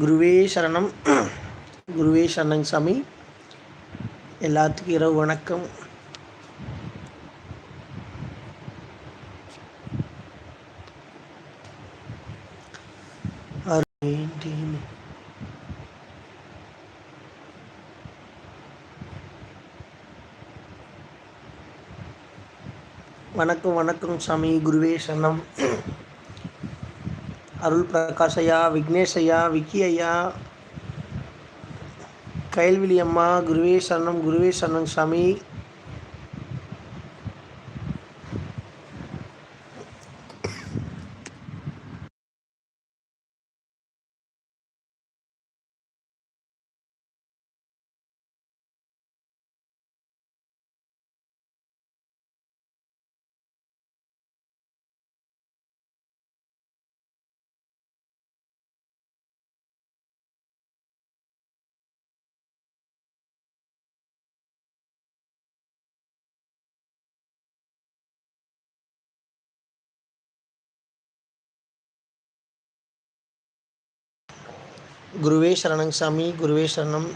குருவே சரணம். குருவே சரணங் சாமி. எல்லாத்துக்கும் இரவு வணக்கம். வணக்கம் வணக்கம் சாமி. குருவே சரணம். அருள் பிரகாஷ் ஐயா விக்னேஷ் ஐயா விக்கி ஐயா கைல்விலி அம்மா குருவே சரணம் குருவே சரணம் சாமி. குருவே சரணங் சாமி குருவே சரணம்.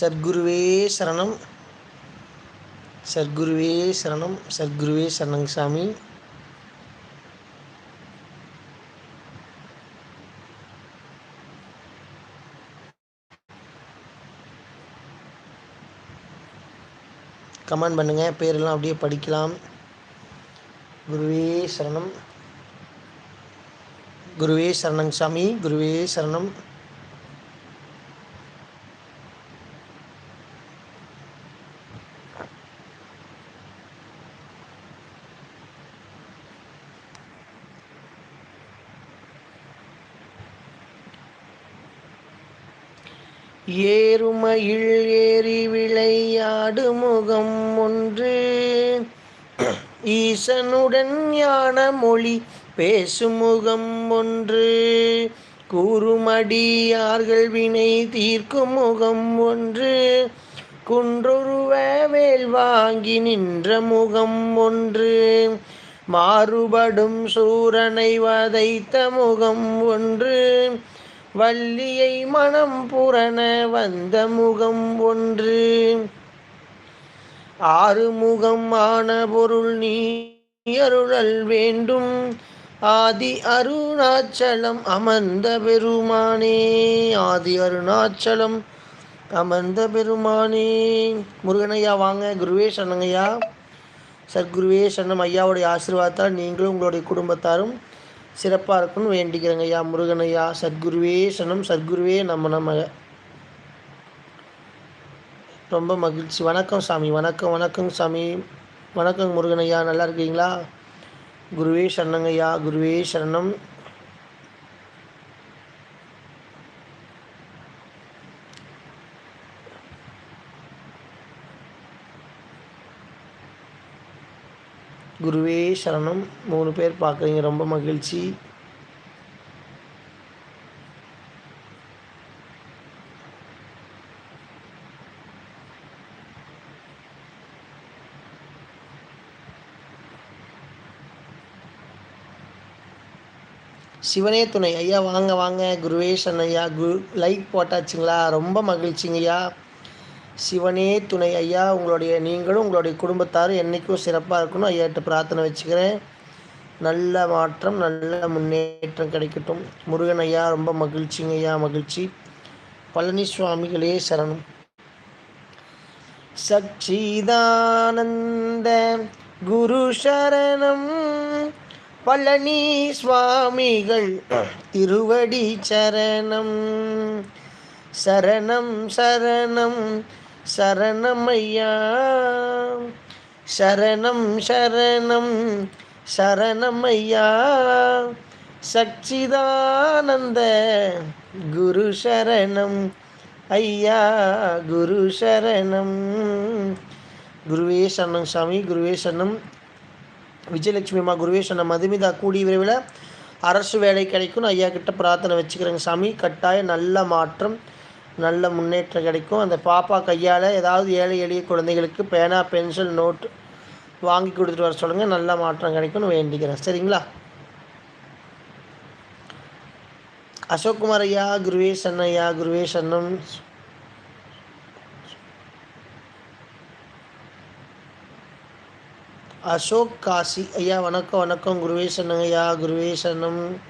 சத்குருவே சரணம். சத்குருவே சரணம் சத்குருவே சரணங் சாமி. கமெண்ட் பண்ணுங்கள் பேரெல்லாம் அப்படியே படிக்கலாம். குருவே சரணம். குருவே சரணங் சாமி குருவே சரணம். ஏறுமயில் ஏறி விளையாடு முகம் ஒன்று. ஈசனுடன் ஞான மொழி பேசும் முகம் ஒன்று. கூறுமடியார்கள் வினை தீர்க்கும் முகம் ஒன்று. குன்றொருவ வேல் வாங்கி நின்ற முகம் ஒன்று. மாறுபடும் சூரனை வதைத்த முகம் ஒன்று. வள்ளியை மனம் புறண வந்த முகம் ஒன்று. ஆறுமுகம் ஆன பொருள் நீ அருளல் வேண்டும். ஆதி அருணாச்சலம் அமர்ந்த பெருமானே. ஆதி அருணாச்சலம் அமர்ந்த பெருமானே. முருகனையா வாங்க. குருவே சரணங்கய்யா சர்க்குருவே சன்னம் ஐயாவுடைய ஆசீர்வாதத்தால் நீங்களும் உங்களுடைய குடும்பத்தாரும் சிறப்பாக இருக்கும்னு வேண்டிக்கிறேங்க ஐயா. முருகன் ஐயா. சத்குருவே சனம் சத்குருவே நம்ம நம்ம ரொம்ப மகிழ்ச்சி. வணக்கம் சாமி. வணக்கம் வணக்கம் சாமி. வணக்கம் முருகன் ஐயா. நல்லா இருக்கீங்களா? குருவே சரணங்கய்யா குருவே சரணம். குருவே சரணம். மூணு பேர் பார்க்குறீங்க. ரொம்ப மகிழ்ச்சி. சிவனே துணை. ஐயா வாங்க வாங்க. குருவேஷன் ஐயா. குரு லைக் போட்டாச்சுங்களா? ரொம்ப மகிழ்ச்சிங்க ஐயா சிவனே துணை ஐயா உங்களுடைய நீங்களும் உங்களுடைய குடும்பத்தாரும் என்றைக்கும் சிறப்பாக இருக்கணும். ஐயாட்ட பிரார்த்தனை வச்சுக்கிறேன். நல்ல மாற்றம் நல்ல முன்னேற்றம் கிடைக்கட்டும். முருகன் ஐயா ரொம்ப மகிழ்ச்சிங்க ஐயா மகிழ்ச்சி. பழனி சுவாமிகளே சரணம். சச்சிதானந்த குரு சரணம். பழனி சுவாமிகள் திருவடி சரணம். சரணம் சரணம். சரணமையா. சரணம் சரணம் சரணமையா. சச்சிதானந்த குரு சரணம் ஐயா குரு சரணம். குருவே சரணம் சாமி குருவே சரணம். விஜயலட்சுமி அம்மா குருவே சரணம். மதுமிதா கூடிய விரைவில் அரசு வேலை கிடைக்கும்னு ஐயா கிட்ட பிரார்த்தனை வச்சுக்கிறேங்க சாமி. கட்டாயம் நல்ல மாற்றம். நல்ல முன்னேற்றம் கிடைக்கும். அந்த பாப்பா கையால் ஏதாவது ஏழை எளிய குழந்தைகளுக்கு பேனா பென்சில் நோட்டு வாங்கி கொடுத்துட்டு வர சொல்லுங்கள் நல்ல மாற்றம் கிடைக்கும்னு வேண்டிக்கிறேன். சரிங்களா? அசோக்குமார் ஐயா குருவே சன்னையா குருவே சன்னம். அசோக் காசி ஐயா வணக்கம் வணக்கம். குருவே சன்னம் ஐயா குருவே சன்னம்.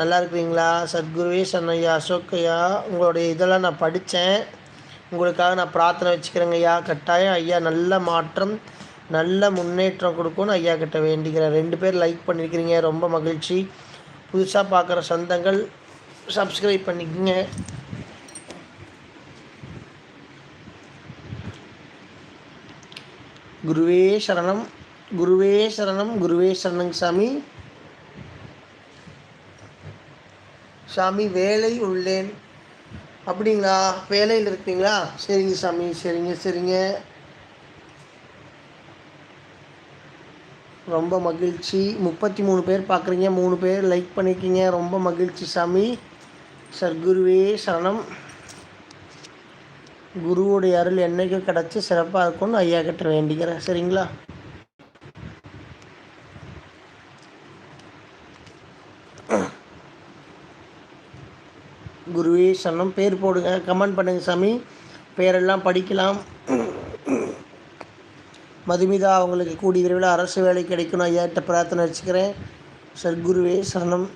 நல்லா இருக்கிறீங்களா சத்குருவே சன்னையா ஐயா அசோக் ஐயா உங்களுடைய இதெல்லாம் நான் படித்தேன். உங்களுக்காக நான் பிரார்த்தனை வச்சுக்கிறேங்க ஐயா. கட்டாயம் ஐயா நல்ல மாற்றம் நல்ல முன்னேற்றம் கொடுக்கும்னு ஐயா கிட்ட வேண்டிக்கிறேன். ரெண்டு பேர் லைக் பண்ணியிருக்கிறீங்க ரொம்ப மகிழ்ச்சி. புதுசாக பார்க்குற சொந்தங்கள் சப்ஸ்கிரைப் பண்ணிக்கோங்க. குருவே சரணம் குருவே சரணம் குருவே சரணங்க சாமி. சாமி வேலை உள்ளேன். அப்படிங்களா? வேலையில் இருக்கீங்களா சரிங்க சாமி சரிங்க சரிங்க. ரொம்ப மகிழ்ச்சி. முப்பத்தி மூணு பேர் பார்க்குறீங்க மூணு பேர் லைக் பண்ணியிருக்கீங்க. ரொம்ப மகிழ்ச்சி சாமி. சர்க்குருவே சரணம். குருவோடைய அருள் என்றைக்கும் கிடச்சி சிறப்பாக இருக்கும்னு ஐயா கிட்ட வேண்டிக்கிறேன். சரிங்களா? குருவே பேர் போடுங்க கமெண்ட் பண்ணுங்கள் சாமி. பேரெல்லாம் படிக்கலாம். மதுமிதா அவங்களுக்கு கூடிய விரைவில் அரசு வேலை கிடைக்கணும். ஐயாட்ட பிரார்த்தனை வச்சுக்கிறேன் சர்க்குருவே சரணம்.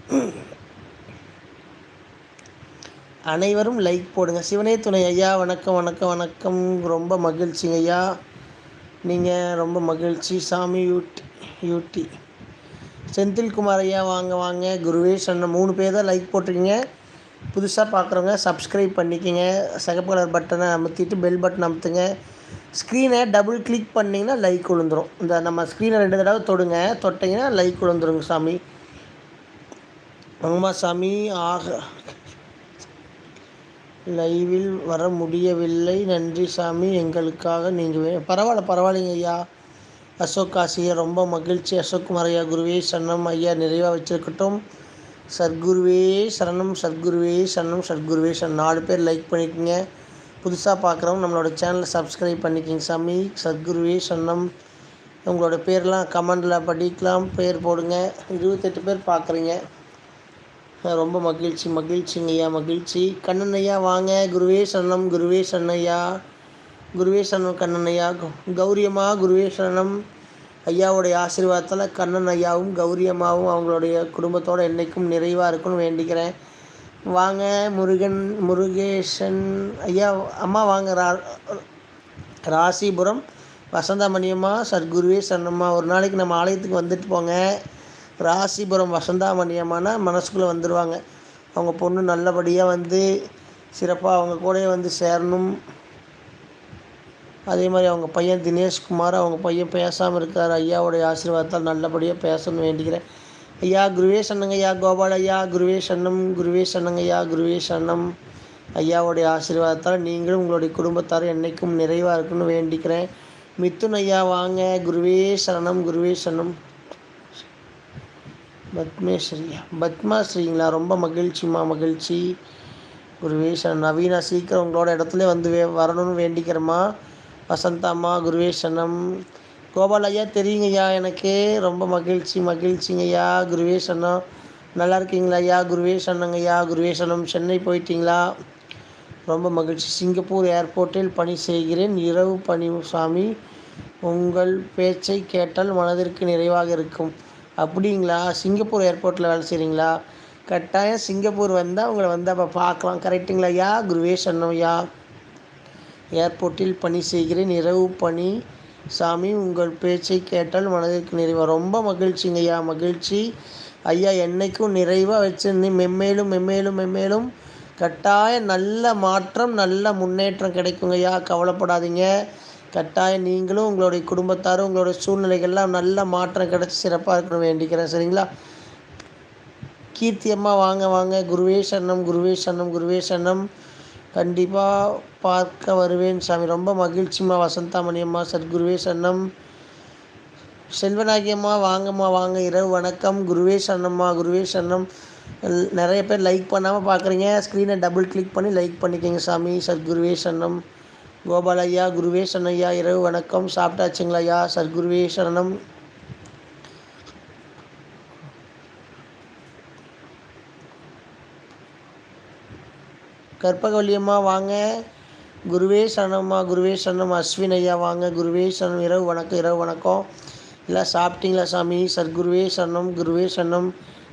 அனைவரும் லைக் போடுங்க. சிவனே துணை ஐயா வணக்கம் வணக்கம் வணக்கம். ரொம்ப மகிழ்ச்சிங்க ஐயா. நீங்கள் ரொம்ப மகிழ்ச்சி. சாமி யூட் யூட்டி. செந்தில்குமார் ஐயா வாங்க வாங்க. குருவேஷ் அண்ணன் மூணு பேர் தான் லைக் போட்டிருக்கீங்க. புதுசாக பார்க்குறவங்க சப்ஸ்கிரைப் பண்ணிக்கோங்க. சிகப்பு கலர் பட்டனை அமுத்திட்டு பெல் பட்டன் அமுத்துங்க. ஸ்க்ரீனை டபுள் கிளிக் பண்ணிங்கன்னா லைக் விழுந்துடும் இந்த நம்ம ஸ்க்ரீனை ரெண்டு தடவை தொடுங்க. தொட்டிங்கன்னா லைக் விழுந்துருங்க சாமி. ஆமாம் சாமி. ஆக லைவில் வர முடியவில்லை. நன்றி சாமி. எங்களுக்காக நீங்கள் பரவாயில்ல பரவாயில்லைங்க ஐயா. அசோக் ஆசிரியர் ரொம்ப மகிழ்ச்சி. அசோக்குமார் ஐயா குருவே சன்னம் ஐயா நிறைவாக வச்சுருக்கட்டும். சர்க்குருவே சரணம் சர்க்குருவே சரணம் சர்க்குருவே சரணம். நாலு பேர் லைக் பண்ணிக்கோங்க. புதுசாக பார்க்குறவங்க நம்மளோட சேனலை சப்ஸ்கிரைப் பண்ணிக்கிங்க சாமி. சத்குருவே சரணம். உங்களோட பேர்லாம் கமெண்டில் படிக்கலாம். பேர் போடுங்க. இருபத்தெட்டு பேர் பார்க்குறீங்க ரொம்ப மகிழ்ச்சி மகிழ்ச்சிங்க ஐயா மகிழ்ச்சி. கண்ணன் ஐயா வாங்க. குருவே சரணம் குருவே சரணையா குருவே சரணம் கண்ணன் ஐயா. கௌரியம்மா குருவே சரணம். ஐயாவுடைய ஆசீர்வாதத்தில் கண்ணன் ஐயாவும் கௌரியம்மாவும் அவங்களுடைய குடும்பத்தோடு என்றைக்கும் நிறைவாக இருக்குன்னு வேண்டிக்கிறேன். வாங்க முருகன் முருகேசன் ஐயா அம்மா வாங்க. ரா ராசிபுரம் வசந்தாமணியம்மா சர்க்குருவே சரணம்மா. ஒரு நாளைக்கு நம்ம ஆலயத்துக்கு வந்துட்டு போங்க. ராசிபுரம் வசந்தாமணியம்மானா மனசுக்குள்ளே வந்துடுவாங்க அவங்க பொண்ணு நல்லபடியாக வந்து சிறப்பாக அவங்க கூட வந்து சேரணும். அதே மாதிரி அவங்க பையன் தினேஷ்குமார் அவங்க பையன் பேசாமல் இருக்கார். ஐயாவுடைய ஆசீர்வாதத்தால் நல்லபடியாக பேசணும்னு வேண்டிக்கிறேன். ஐயா குருவேஷ் அண்ணங்க ஐயா கோபால் ஐயா குருவேஷ் அண்ணம் குருவேஷ் அண்ணங்க ஐயா குருவேஷ் அண்ணம் ஐயாவுடைய ஆசீர்வாதத்தால் நீங்களும் உங்களுடைய குடும்பத்தார் என்றைக்கும் நிறைவாக இருக்குன்னு வேண்டிக்கிறேன். மித்துன் ஐயா வாங்க. குருவே சரணம் குருவே சரணம். பத்மேஸ்வரியா பத்மாஸ்ரீங்களா? ரொம்ப மகிழ்ச்சிம்மா மகிழ்ச்சி. குருவேஷன் நவீனா சீக்கிரம் உங்களோட இடத்துல வந்து வே வரணும்னு வேண்டிக்கிறேம்மா. வசந்தாம்மா குருவேஷனம் கோபால் ஐயா தெரியுங்கய்யா எனக்கு. ரொம்ப மகிழ்ச்சி மகிழ்ச்சிங்கய்யா குருவேஷனம் நல்லா இருக்கீங்களா ஐயா? குருவேஷனங்க குருவேஷனம் சென்னை போயிட்டீங்களா? ரொம்ப மகிழ்ச்சி. சிங்கப்பூர் ஏர்போர்ட்டில் பணி செய்கிறேன். இரவு பணி சுவாமி உங்கள் பேச்சை கேட்டால் மனதிற்கு நிறைவாக இருக்கும். அப்படிங்களா? சிங்கப்பூர் ஏர்போர்ட்டில் வேலை செய்கிறீங்களா கட்டாயம் சிங்கப்பூர் வந்தால் உங்களை வந்து அப்போ பார்க்கலாம். கரெக்டுங்களா ஐயா? குருவேஷ் ஐயா. ஏர்போர்ட்டில் பணி செய்கிறேன். இரவு பணி. சாமி உங்கள் பேச்சை கேட்டால் மனதிற்கு நிறைவாக ரொம்ப மகிழ்ச்சிங்க ஐயா மகிழ்ச்சி. ஐயா என்னைக்கும் நிறைவாக வச்சுருந்து மெம்மேலும் மெம்மேலும் மெம்மேலும் கட்டாயம் நல்ல மாற்றம் நல்ல முன்னேற்றம் கிடைக்குங்க ஐயா. கவலைப்படாதீங்க. கட்டாயம் நீங்களும் உங்களுடைய குடும்பத்தாரும் உங்களுடைய சூழ்நிலைகள்லாம் நல்ல மாற்றம் கிடச்சி சிறப்பாக இருக்கணும் வேண்டிக்கிறேன். சரிங்களா? கீர்த்தி அம்மா வாங்க வாங்க. குருவே சரணம் குருவே சரணம் குருவே சரணம். கண்டிப்பாக பார்க்க வருவேன் சாமி. ரொம்ப மகிழ்ச்சிம்மா வசந்தாமணி அம்மா சத்குருவே சன்னம் செல்வநாயகியம்மா வாங்கம்மா வாங்க. இரவு வணக்கம். குருவே சன்னம்மா குருவே சன்னம் நிறைய பேர் லைக் பண்ணாமல் பார்க்குறீங்க. ஸ்க்ரீனை டபுள் கிளிக் பண்ணி லைக் பண்ணிக்கோங்க சாமி. சத்குருவே சன்னம் கோபால் ஐயா குருவே சன்னையா இரவு வணக்கம். சாப்பிட்டாச்சுங்களா ஐயா? சத்குருவே சரணம். கற்பகவல்லியம்மா வாங்க. குருவே சரணம்மா குருவே சரணம் அஸ்வின் ஐயா வாங்க. குருவே சரணம். இரவு வணக்கம் இரவு வணக்கம். இல்லை சாப்பிட்டீங்களா சாமி? சர்க்குருவே சரணம் குருவே சரணம்.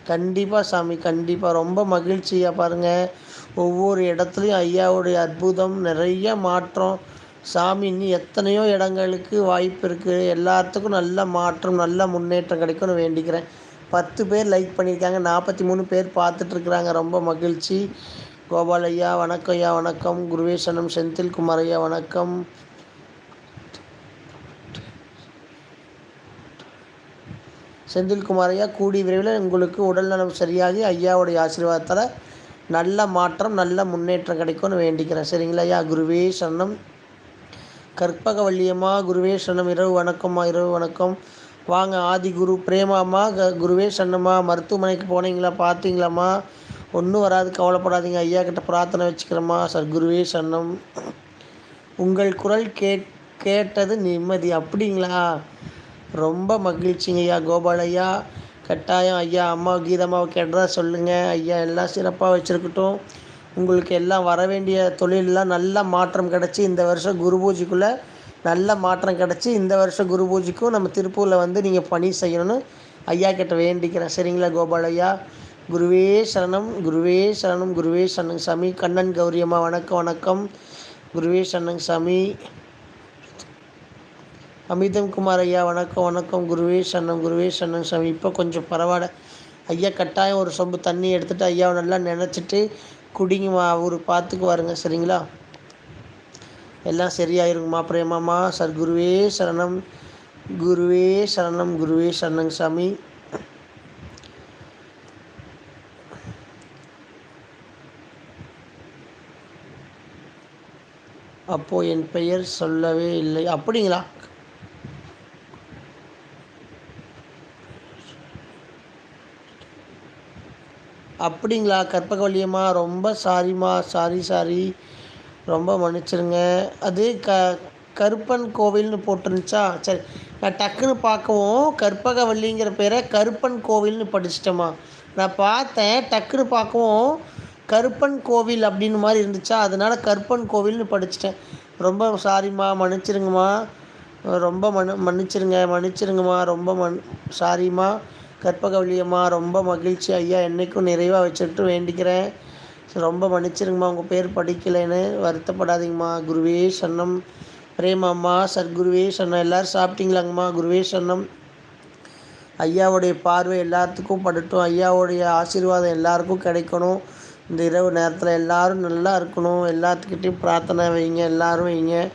கண்டிப்பாக சாமி கண்டிப்பாக ரொம்ப மகிழ்ச்சியாக பாருங்கள் ஒவ்வொரு இடத்துலையும் ஐயாவுடைய அற்புதம் நிறைய மாற்றம். சாமி இன்னும் எத்தனையோ இடங்களுக்கு வாய்ப்பு இருக்குது எல்லாத்துக்கும் நல்ல மாற்றம் நல்ல முன்னேற்றம் கிடைக்கும்னு வேண்டிக்கிறேன். பத்து பேர் லைக் பண்ணியிருக்காங்க. நாற்பத்தி மூணு பேர் பார்த்துட்ருக்குறாங்க ரொம்ப மகிழ்ச்சி. கோபால் ஐயா வணக்கம் ஐயா வணக்கம். குருவேசனம் செந்தில்குமார் ஐயா வணக்கம். செந்தில்குமார் ஐயா கூடி விரைவில் உங்களுக்கு உடல்நலம் சரியாகி ஐயாவுடைய ஆசீர்வாதத்தால் நல்ல மாற்றம் நல்ல முன்னேற்றம் கிடைக்கும்னு வேண்டிக்கிறேன். சரிங்களா ஐயா? குருவே சரணம். கற்பக வள்ளியம்மா குருவே சரணம். இரவு வணக்கம்மா இரவு வணக்கம். வாங்க ஆதி குரு பிரேமாம்மா க குருவே சன்னம்மா மருத்துவமனைக்கு போனீங்களா? பார்த்தீங்களாம்மா? ஒன்றும் வராது கவலைப்படாதீங்க. ஐயா கிட்ட பிரார்த்தனை வச்சுக்கிறோமா சார் சன்னம் உங்கள் குரல் கேட் கேட்டது நிம்மதி. அப்படிங்களா? ரொம்ப மகிழ்ச்சிங்க ஐயா கோபால் ஐயா. கட்டாயம் ஐயா அம்மா கீதம்மாவை கேட்டதா சொல்லுங்கள் ஐயா எல்லாம் சிறப்பாக வச்சுருக்கட்டும். உங்களுக்கு எல்லாம் வர வேண்டிய தொழிலெலாம் நல்ல மாற்றம் கிடச்சி இந்த வருஷம் குரு பூஜைக்குள்ளே நல்ல மாற்றம் கிடச்சி இந்த வருஷம் குரு பூஜைக்கும் நம்ம திருப்பூரில் வந்து நீங்கள் பணி செய்யணும்னு ஐயா கிட்ட வேண்டிக்கிறேன். சரிங்களா கோபால் ஐயா? குருவே சரணம் குருவே சரணம் குருவே சரணங் சாமி. கண்ணன் கௌரியம்மா வணக்கம் வணக்கம். குருவே சரணங் சாமி. அமிதம் குமார் ஐயா வணக்கம் வணக்கம். குருவே சரணம் குருவே சன்னம் சாமி. இப்போ கொஞ்சம் பரவாயில்ல. ஐயா கட்டாயம் ஒரு சொம்பு தண்ணி எடுத்துகிட்டு ஐயாவை நல்லா நினச்சிட்டு குடிங்கம்மா. அவர் பார்த்துக்கு வாருங்க சரிங்களா? எல்லாம் சரியாயிருங்கம்மா பிரேமாம்மா சார் குருவே சரணம். குருவே சரணம் குருவே சரணங் சாமி. அப்போது என் பெயர் சொல்லவே இல்லை. அப்படிங்களா? அப்படிங்களா? கற்பகவல்லியம்மா ரொம்ப சாரிம்மா. Sorry sorry. ரொம்ப மன்னிச்சிருங்க. அது க கருப்பன் கோவில்னு போட்டிருந்துச்சா? சரி நான் டக்குன்னு பார்க்கவும் கற்பகவல்லிங்கிற பேரை கருப்பன் கோவில்னு படிச்சிட்டேம்மா. நான் பார்த்தேன் டக்குன்னு பார்க்கவும் கருப்பன் கோவில் அப்படின்னு மாதிரி இருந்துச்சா? அதனால் கருப்பன் கோவில்னு படிச்சிட்டேன். ரொம்ப சாரிம்மா மன்னிச்சிருங்கம்மா. ரொம்ப மன் மன்னிச்சிருங்க மன்னிச்சிருங்கம்மா. ரொம்ப மன் சாரிம்மா. கற்பகவல்லியம்மா ரொம்ப மகிழ்ச்சி ஐயா. என்றைக்கும் நிறைவாக வச்சுட்டு வேண்டிக்கிறேன். ரொம்ப மன்னிச்சிருங்கம்மா. உங்கள் பேர் படிக்கலைன்னு வருத்தப்படாதீங்கம்மா. குருவே சன்னம் பிரேமாம்மா சர்க்குருவே சன்னம் எல்லோரும் சாப்பிட்டீங்களாங்கம்மா? குருவே சன்னம் ஐயாவுடைய பார்வை எல்லாத்துக்கும் படட்டும். ஐயாவுடைய ஆசீர்வாதம் எல்லாருக்கும் கிடைக்கணும். இந்த இரவு நேரத்தில் எல்லோரும் நல்லா இருக்கணும். எல்லாத்துக்கிட்டையும் பிரார்த்தனை வைங்க. எல்லோரும் வைங்க.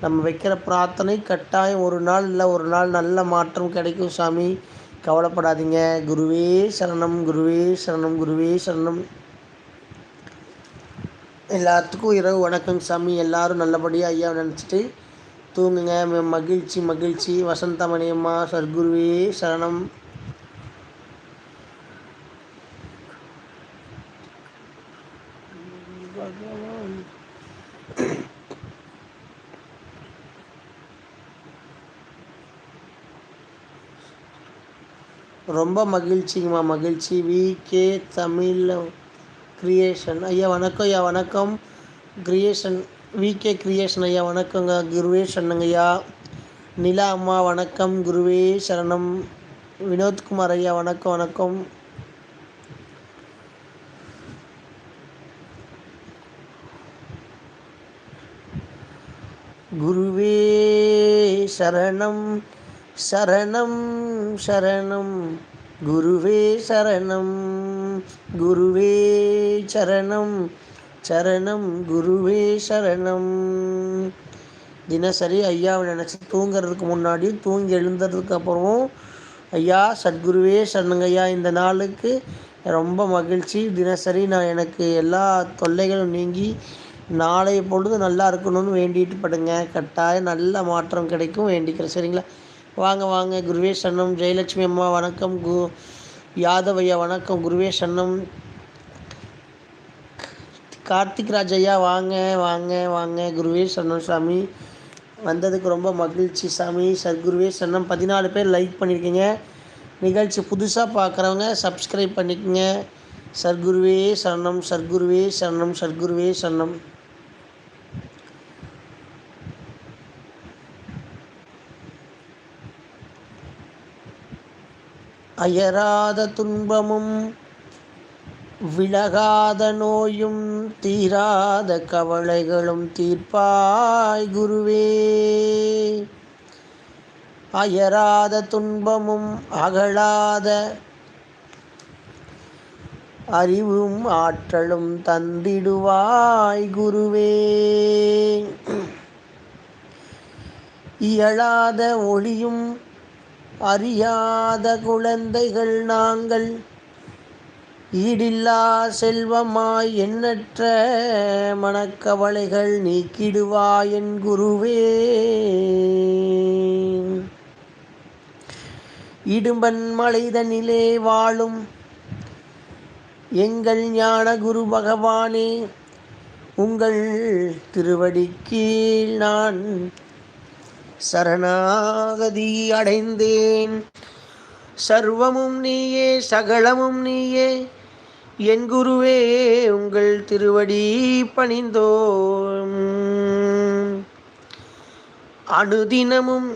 நம்ம வைக்கிற பிரார்த்தனை கட்டாயம் ஒரு நாள் இல்லை ஒரு நாள் நல்ல மாற்றம் கிடைக்கும் சாமி. கவலைப்படாதீங்க. குருவே சரணம் குருவே சரணம் குருவே சரணம். எல்லாத்துக்கும் இரவு வணக்கம் சாமி. எல்லோரும் நல்லபடியாக ஐயா நினச்சிட்டு தூங்குங்க. மகிழ்ச்சி மகிழ்ச்சி. வசந்தமணியம்மா சர்க்குருவே சரணம். ரொம்ப மகிழ்ச்சிங்கம்மா மகிழ்ச்சி. வி கே தமிழ் கிரியேஷன் ஐயா வணக்கம் ஐயா வணக்கம். கிரியேஷன் வி கே கிரியேஷன் ஐயா வணக்கங்க. குருவே சரணங்க நிலா அம்மா வணக்கம். குருவே சரணம். வினோத்குமார் ஐயா வணக்கம் வணக்கம் குருவே சரணம் சரணம் சரணம். குருவே சரணம் குருவே சரணம் சரணம் குருவே சரணம். தினசரி ஐயாவை நினச்சி தூங்கிறதுக்கு முன்னாடி தூங்கி எழுந்ததுக்கு அப்புறமும் ஐயா சத்குருவே சரணங்கய்யா இந்த நாளுக்கு ரொம்ப மகிழ்ச்சி. தினசரி நான் எனக்கு எல்லா தொல்லைகளும் நீங்கி நாளைய பொழுது நல்லா இருக்கணும்னு வேண்டிட்டு படுங்க. கட்டாயம் நல்ல மாற்றம் கிடைக்கும் வேண்டிக்கிறேன். சரிங்களா? வாங்க வாங்க. குருவே சரணம். ஜெயலட்சுமி அம்மா வணக்கம். கு யாதவையா வணக்கம். குருவே சரணம். கார்த்திக் ராஜையா வாங்க வாங்க வாங்க. குருவே சரணம் சாமி. வந்ததுக்கு ரொம்ப மகிழ்ச்சி சாமி. சர்க்குருவே சரணம். பதினாலு பேர் லைக் பண்ணியிருக்கீங்க நிகழ்ச்சி புதுசாக பார்க்குறவங்க சப்ஸ்கிரைப் பண்ணிக்கோங்க. சர்க்குருவே சரணம் சர்க்குருவே சரணம் சர்க்குருவே சரணம். அயராத துன்பமும் விலகாத நோயும் தீராத கவலைகளும் தீர்ப்பாய் குருவே. அயராத துன்பமும் அகழாத அறிவும் ஆற்றலும் தந்திடுவாய் குருவே. இயலாத ஒளியும் அறியாத குழந்தைகள் நாங்கள். ஈடில்லா செல்வமாய் எண்ணற்ற மனக்கவலைகள் நீக்கிடுவாய் என் குருவே. இடும்பன் மலைதனிலே வாழும் எங்கள் ஞான குரு பகவானே உங்கள் திருவடி கீழ் நான் சரணாகதி அடைந்தேன். சர்வமும் நீயே சகலமும் நீயே என் குருவே உங்கள் திருவடி பணிந்தோம். அணுதினமும்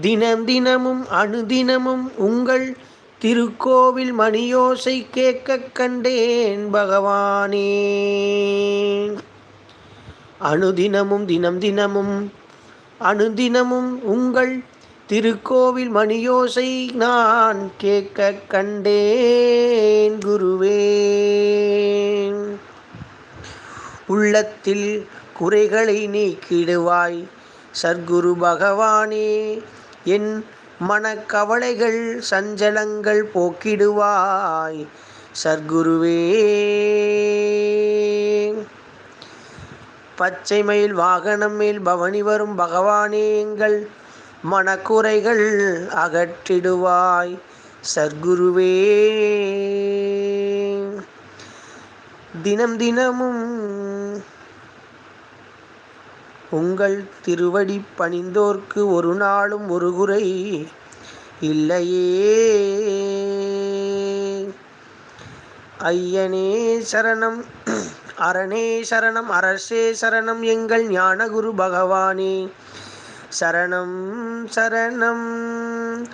தினம் தினமும் அணுதினமும் உங்கள் திருக்கோவில் மணியோசை கேட்க கண்டேன் பகவானே. அணுதினமும் தினம் தினமும் அனுதினமும் உங்கள் திருக்கோவில் மணியோசை நான் கேட்க கண்டேன் குருவே. உள்ளத்தில் குறைகளை நீக்கிடுவாய் சர்க்குரு பகவானே. என் மனக்கவலைகள் சஞ்சலங்கள் போக்கிடுவாய் சர்க்குருவே. பச்சை மயில் வாகனம் மேல் பவனி வரும் பகவானே எங்கள் மனக்குறைகள் அகற்றிடுவாய் சர்க்குருவே. தினம் தினமும் உங்கள் திருவடி பணிந்தோர்க்கு ஒரு நாளும் ஒரு குறை இல்லையே. ஐயனே சரணம். அரணே சரணம் அரசே சரணம் எங்கள் ஞானகுரு பகவானே. சரணம் சரணம்.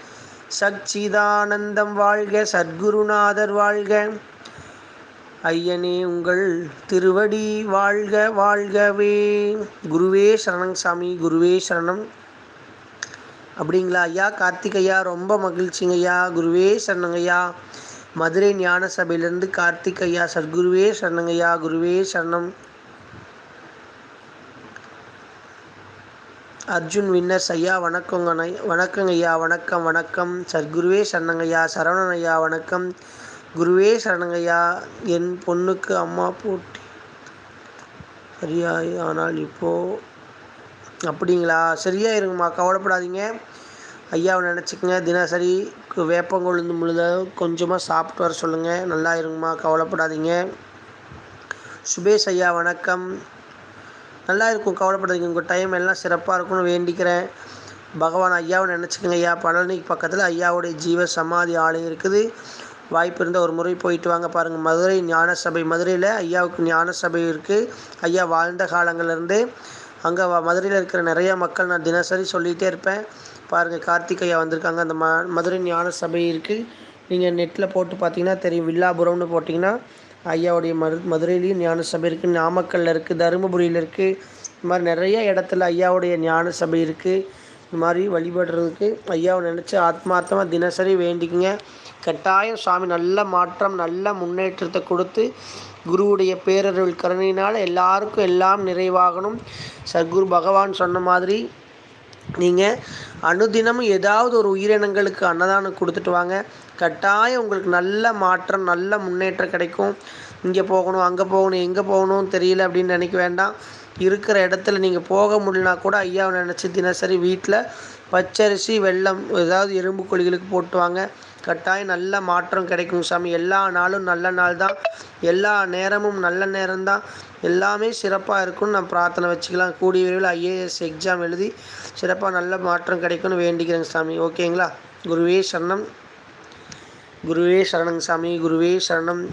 சச்சிதானந்தம் வாழ்க சத்குருநாதர் வாழ்க. ஐயனே உங்கள் திருவடி வாழ்க வாழ்கவே. குருவே சரணம் சாமி குருவே சரணம். அப்படிங்களா ஐயா? கார்த்திக் ஐயா ரொம்ப மகிழ்ச்சிங்க ஐயா குருவே சரணங்கய்யா மதுரை ஞான சபையிலேருந்து கார்த்திக் ஐயா சத்குருவே சரணங்கய்யா குருவே சரணம். அர்ஜுன் வின்னர்ஸ் ஐயா வணக்கங்க வணக்கங்க ஐயா வணக்கம் வணக்கம். சத்குருவே சரணங்க சரவணன் ஐயா வணக்கம். குருவே சரணங்கய்யா என் பொண்ணுக்கு அம்மா போட்டி. சரியா ஆனால் இப்போது அப்படிங்களா? சரியா இருங்கம்மா கவலைப்படாதீங்க. ஐயாவை நினச்சிக்கங்க. தினசரி வேப்பங்கொழுந்து முழுத கொஞ்சமாக சாப்பிட்டு வர சொல்லுங்கள் நல்லா இருங்கம்மா கவலைப்படாதீங்க. சுபேஷ் ஐயா வணக்கம். நல்லா இருக்கும் கவலைப்படாதீங்க. உங்கள் டைம் எல்லாம் சிறப்பாக இருக்கும்னு வேண்டிக்கிறேன். பகவான் ஐயாவை நினச்சிக்கங்க ஐயா. பழனிக்கு பக்கத்தில் ஐயாவுடைய ஜீவ சமாதி ஆலயம் இருக்குது. வாய்ப்பு இருந்தால் ஒரு முறை போயிட்டு வாங்க பாருங்கள் மதுரை ஞான சபை மதுரையில் ஐயாவுக்கு ஞான சபை இருக்குது ஐயா வாழ்ந்த காலங்கள்லேருந்து அங்கே மதுரையில் இருக்கிற நிறைய மக்கள் நான் தினசரி சொல்லிகிட்டே இருப்பேன். பாருங்கள் கார்த்திகையா வந்திருக்காங்க. அந்த ம மதுரை ஞான சபை இருக்குது நீங்கள் நெட்டில் போட்டு பார்த்தீங்கன்னா தெரியும். வில்லாபுரம்னு போட்டிங்கன்னா ஐயாவுடைய மது மதுரையிலையும் ஞான சபை இருக்குது நாமக்கல்லில் இருக்குது தருமபுரியில் இருக்குது இந்த மாதிரி நிறைய இடத்துல ஐயாவுடைய ஞான சபை இருக்குது இந்த மாதிரி வழிபடுறதுக்கு ஐயாவை நினச்சி ஆத்மார்த்தமாக தினசரி வேண்டிக்குங்க. கட்டாயம் சாமி நல்ல மாற்றம் நல்ல முன்னேற்றத்தை கொடுத்து குருவுடைய பேரருள் கருணையினால் எல்லாருக்கும் எல்லாம் நிறைவாகணும். சத்குரு பகவான் சொன்ன மாதிரி நீங்கள் அனுதினமும் ஏதாவது ஒரு உயிரினங்களுக்கு அன்னதானம் கொடுத்துட்டு வாங்க. கட்டாயம் உங்களுக்கு நல்ல மாற்றம் நல்ல முன்னேற்றம் கிடைக்கும். இங்கே போகணும் அங்கே போகணும் எங்கே போகணும் தெரியல அப்படின்னு நினைக்க வேண்டாம். இருக்கிற இடத்துல நீங்கள் போக முடியலனா கூட ஐயாவை நினச்சி தினசரி வீட்டில் பச்சரிசி வெள்ளம் ஏதாவது எறும்பு கொழிகளுக்கு போட்டு வாங்க. கட்டாயம் நல்ல மாற்றம் கிடைக்கும் சாமி. எல்லா நாளும் நல்ல நாள் தான். எல்லா நேரமும் நல்ல நேரம்தான் எல்லாமே சிறப்பாக இருக்கும்னு நான் பிரார்த்தனை வச்சுக்கலாம். கூடிய விரைவில் ஐஏஎஸ் எக்ஸாம் எழுதி சிறப்பாக நல்ல மாற்றம் கிடைக்கும்னு வேண்டிக்கிறேங்க சாமி. ஓகேங்களா? குருவே சரணம். குருவே சரணங்க சாமி. குருவே சரணம்.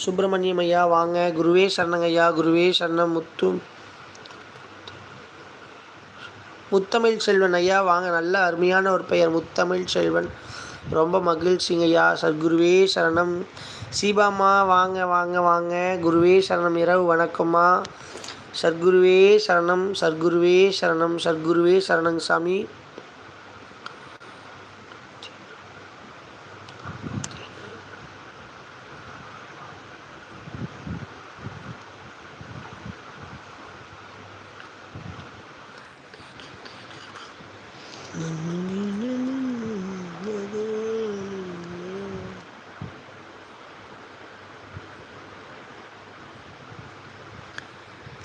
சுப்பிரமணியம் ஐயா வாங்க. குருவே சரணங்கய்யா குருவே சரணம் முத்து முத்தமிழ் செல்வன் ஐயா வாங்க. நல்ல அருமையான ஒரு பெயர். முத்தமிழ் செல்வன். ரொம்ப மகிழ்ச்சிங்க ஐயா சத்குருவே சரணம். சீபாம்மா வாங்க வாங்க வாங்க. குருவே சரணம். இரவு வணக்கம்மா. சத்குருவே சரணம். சத்குருவே சரணம். சத்குருவே சரணங் சாமி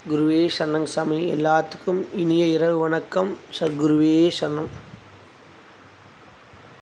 குருவே சரணங் சாமி. எல்லாத்துக்கும் இனிய இரவு வணக்கம். சத்குருவே சரணம்.